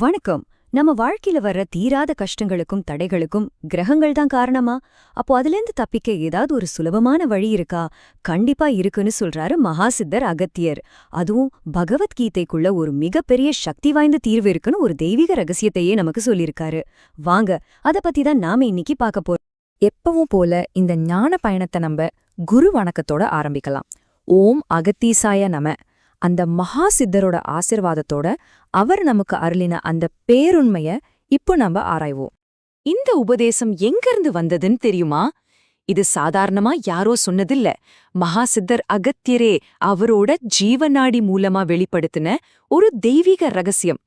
வணக்கம். நம்ம வாழ்க்கையில வர்ற தீராத கஷ்டங்களுக்கும் தடைகளுக்கும் கிரகங்கள் தான் காரணமா? அப்போ அதுலேருந்து தப்பிக்க ஏதாவது ஒரு சுலபமான வழி இருக்கா? கண்டிப்பா இருக்குன்னு சொல்றாரு மகாசித்தர் அகத்தியர். அதுவும் பகவத்கீதைக்குள்ள ஒரு மிகப்பெரிய சக்தி வாய்ந்த தீர்வு இருக்குன்னு ஒரு தெய்வீக ரகசியத்தையே நமக்கு சொல்லியிருக்காரு. வாங்க அத பத்தி தான் நாம இன்னைக்கு பார்க்க போறோம். எப்பவும் போல இந்த ஞான பயணத்தை நம்ம குரு வணக்கத்தோட ஆரம்பிக்கலாம். ஓம் அகத்தீசாய நம. அந்த மகா சித்தரோட ஆசிர்வாதத்தோட அவர் நமக்கு அருளின அந்த பேருண்மைய இப்போ நம்ம ஆராய்வோம். இந்த உபதேசம் எங்கிருந்து வந்ததுன்னு தெரியுமா? இது சாதாரணமா யாரோ சொன்னதில்ல. மகாசித்தர் அகத்தியரே அவரோட ஜீவநாடி மூலமா வெளிப்படுத்தின ஒரு தெய்வீக ரகசியம்.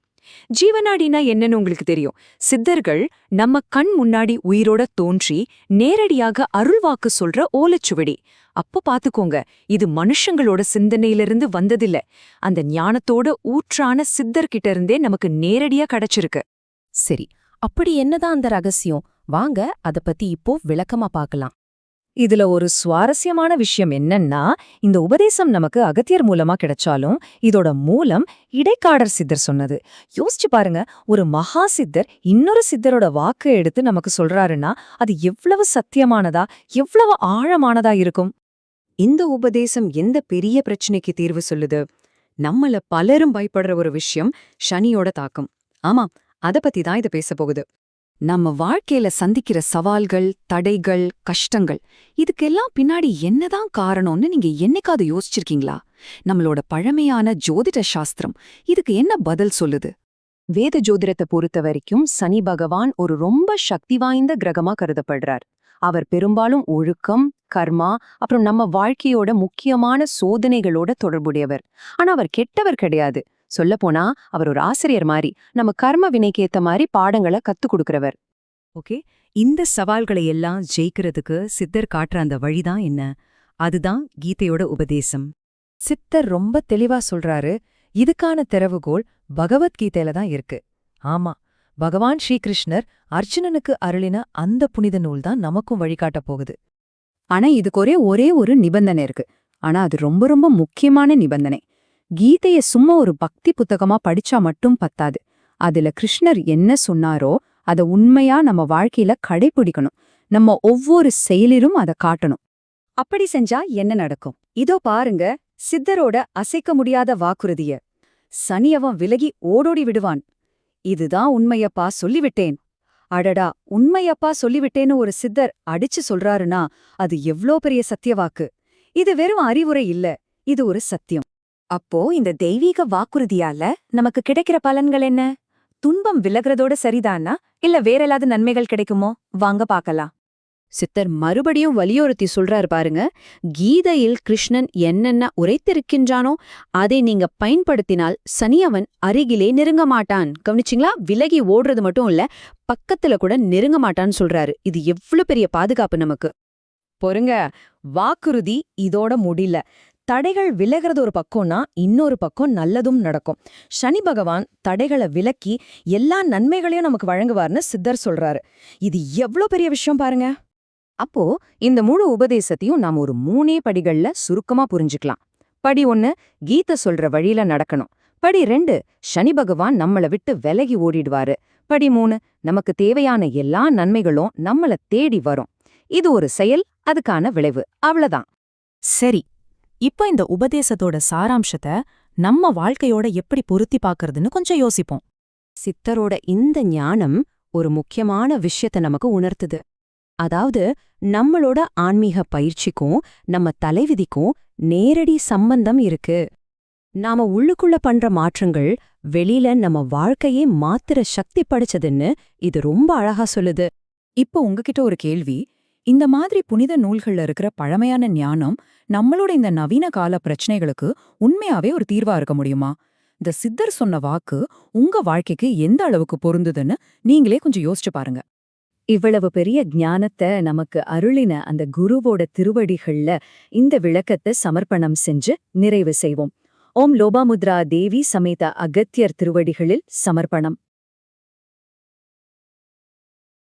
ஜீவநாடினா என்னன்னு உங்களுக்கு தெரியும். சித்தர்கள் நம்ம கண் முன்னாடி உயிரோட தோன்றி நேரடியாக அருள்வாக்கு சொல்ற ஓலச்சுவடி. அப்ப பாத்துக்கோங்க இது மனுஷங்களோட சிந்தனையிலிருந்து வந்ததில்ல. அந்த ஞானத்தோட ஊற்றான சித்தர்கிட்ட இருந்தே நமக்கு நேரடியா கிடைச்சிருக்கு. சரி அப்படி என்னதான் அந்த ரகசியம்? வாங்க அத பத்தி இப்போ விளக்கமா பார்க்கலாம் இதுல ஒரு சுவாரஸ்யமான விஷயம் என்னன்னா இந்த உபதேசம் நமக்கு அகத்தியர் மூலமா கிடைச்சாலும் இதோட மூலம் இடைக்காடர் சித்தர் சொன்னது. யோசிச்சு பாருங்க ஒரு மகா சித்தர் இன்னொரு சித்தரோட வாக்கு எடுத்து நமக்கு சொல்றாருன்னா அது எவ்வளவு சத்தியமானதா எவ்வளவு ஆழமானதா இருக்கும்? இந்த உபதேசம் எந்த பெரிய பிரச்சனைக்கு தீர்வு சொல்லுது? நம்மள பலரும் பயப்படுற ஒரு விஷயம் சனியோட தாக்கம். ஆமா அத பத்தி தான் இது பேச போகுது. நம்ம வாழ்க்கையில சந்திக்கிற சவால்கள் தடைகள் கஷ்டங்கள் இதுக்கெல்லாம் பின்னாடி என்னதான் காரணம்னு நீங்க என்னைக்காவது யோசிச்சிருக்கீங்களா? நம்மளோட பழமையான ஜோதிட சாஸ்திரம் இதுக்கு என்ன பதில் சொல்லுது? வேத ஜோதிடத்தை பொறுத்த வரைக்கும் சனி பகவான் ஒரு ரொம்ப சக்தி வாய்ந்த கிரகமா கருதப்படுறார். அவர் பெரும்பாலும் ஒழுக்கம் கர்மா அப்புறம் நம்ம வாழ்க்கையோட முக்கியமான சோதனைகளோட தொடர்புடையவர். ஆனா அவர் கெட்டவர் கிடையாது. சொல்லப்போனா அவர் ஒரு ஆசிரியர் மாதிரி நம்ம கர்ம வினைக்கு ஏத்த மாதிரி பாடங்களை கத்துக் கொடுக்கறவர். ஓகே இந்த சவால்களை எல்லாம் ஜெயிக்கிறதுக்கு சித்தர் காட்டுற அந்த வழிதான் என்ன? அதுதான் கீதையோட உபதேசம். சித்தர் ரொம்ப தெளிவா சொல்றாரு இதுக்கான திறவுகோல் பகவத்கீதையில தான் இருக்கு. ஆமா பகவான் ஸ்ரீகிருஷ்ணர் அர்ஜுனனுக்கு அருளின அந்த புனித நூல் தான் நமக்கும் வழிகாட்டப் போகுது. ஆனா இதுக்கு ஒரே ஒரே ஒரு நிபந்தனை இருக்கு. ஆனா அது ரொம்ப ரொம்ப முக்கியமான நிபந்தனை. கீதைய சும்மா ஒரு பக்தி புத்தகமா படிச்சா மட்டும் பத்தாது. அதுல கிருஷ்ணர் என்ன சொன்னாரோ அத உண்மையா நம்ம வாழ்க்கையில கடைபிடிக்கணும். நம்ம ஒவ்வொரு செயலிலும் அத காட்டணும். அப்படி செஞ்சா என்ன நடக்கும்? இதோ பாருங்க சித்தரோட அசைக்க முடியாத வாக்குறுதிய. சனியவன் விலகி ஓடோடி விடுவான். இதுதான் உண்மையப்பா சொல்லிவிட்டேன். அடடா உண்மையப்பா சொல்லிவிட்டேன்னு ஒரு சித்தர் அடிச்சு சொல்றாருன்னா அது எவ்ளோ பெரிய சத்தியவாக்கு. இது வெறும் அறிவுரை இல்ல இது ஒரு சத்தியம். அப்போ இந்த தெய்வீக வாக்குறுதியால நமக்கு கிடைக்கிற பலன்கள் என்ன? துன்பம் விலகிறதோட சரிதானா? இல்ல வேற ஏதாவது நன்மைகள் கிடைக்குமோ? வாங்க பாக்கலாம் சித்தர் மறுபடியும் வலியுறுத்தி சொல்றாரு பாருங்க கீதையில் கிருஷ்ணன் என்னென்ன உரைத்திருக்கின்றானோ அதை நீங்க பயன்படுத்தினால் சனியவன் அருகிலே நெருங்க மாட்டான். கவனிச்சிங்களா? விலகி ஓடுறது மட்டும் இல்ல பக்கத்துல கூட நெருங்க மாட்டான்னு சொல்றாரு. இது எவ்வளவு பெரிய பாதுகாப்பு நமக்கு. பொறுங்க வாக்குறுதி இதோட முடியல. தடைகள் விலகிறது ஒரு பக்கம்னா இன்னொரு பக்கம் நல்லதும் நடக்கும். சனி பகவான் தடைகளை விலக்கி எல்லா நன்மைகளையும் நமக்கு வழங்குவார்னு சித்தர் சொல்றாரு. இது எவ்ளோ பெரிய விஷயம் பாருங்க. அப்போ இந்த முழு உபதேசத்தையும் நாம் ஒரு மூணே படிகள்ல சுருக்கமா புரிஞ்சுக்கலாம். படி ஒன்னு கீத சொல்ற வழியில நடக்கணும். படி ரெண்டு சனி பகவான் நம்மள விட்டு விலகி ஓடிடுவாரு. படி மூணு நமக்கு தேவையான எல்லா நன்மைகளும் நம்மள தேடி வரும். இது ஒரு செயல் அதுக்கான விளைவு. அவ்வளவுதான். சரி இப்ப இந்த உபதேசத்தோட சாராம்சத்தை நம்ம வாழ்க்கையோட எப்படி பொருத்தி பார்க்கறதுன்னு கொஞ்சம் யோசிப்போம். சித்தரோட இந்த ஞானம் ஒரு முக்கியமான விஷயத்த நமக்கு உணர்த்துது. அதாவது நம்மளோட ஆன்மீக பயிற்சிக்கும் நம்ம தலைவிதிக்கும் நேரடி சம்பந்தம் இருக்கு. நாம உள்ளுக்குள்ள பண்ற மாற்றங்கள் வெளியில நம்ம வாழ்க்கையே மாத்திர சக்தி படைச்சதுன்னு இது ரொம்ப அழகா சொல்லுது. இப்போ உங்ககிட்ட ஒரு கேள்வி இந்த மாதிரி புனித நூல்கள்ல இருக்கிற பழமையான ஞானம் நம்மளோட இந்த நவீன கால பிரச்சனைகளுக்கு உண்மையாவே ஒரு தீர்வா இருக்க முடியுமா? இந்த சித்தர் சொன்ன வாக்கு உங்க வாழ்க்கைக்கு எந்த அளவுக்கு பொருந்துதுன்னு நீங்களே கொஞ்சம் யோசிச்சு பாருங்க. இவ்வளவு பெரிய ஞானத்தை நமக்கு அருளின அந்த குருவோட திருவடிகள்ல இந்த விளக்கத்தை சமர்ப்பணம் செஞ்சு நிறைவு செய்வோம். ஓம் லோபாமுத்ரா தேவி சமேத அகத்தியர் திருவடிகளில் சமர்ப்பணம்.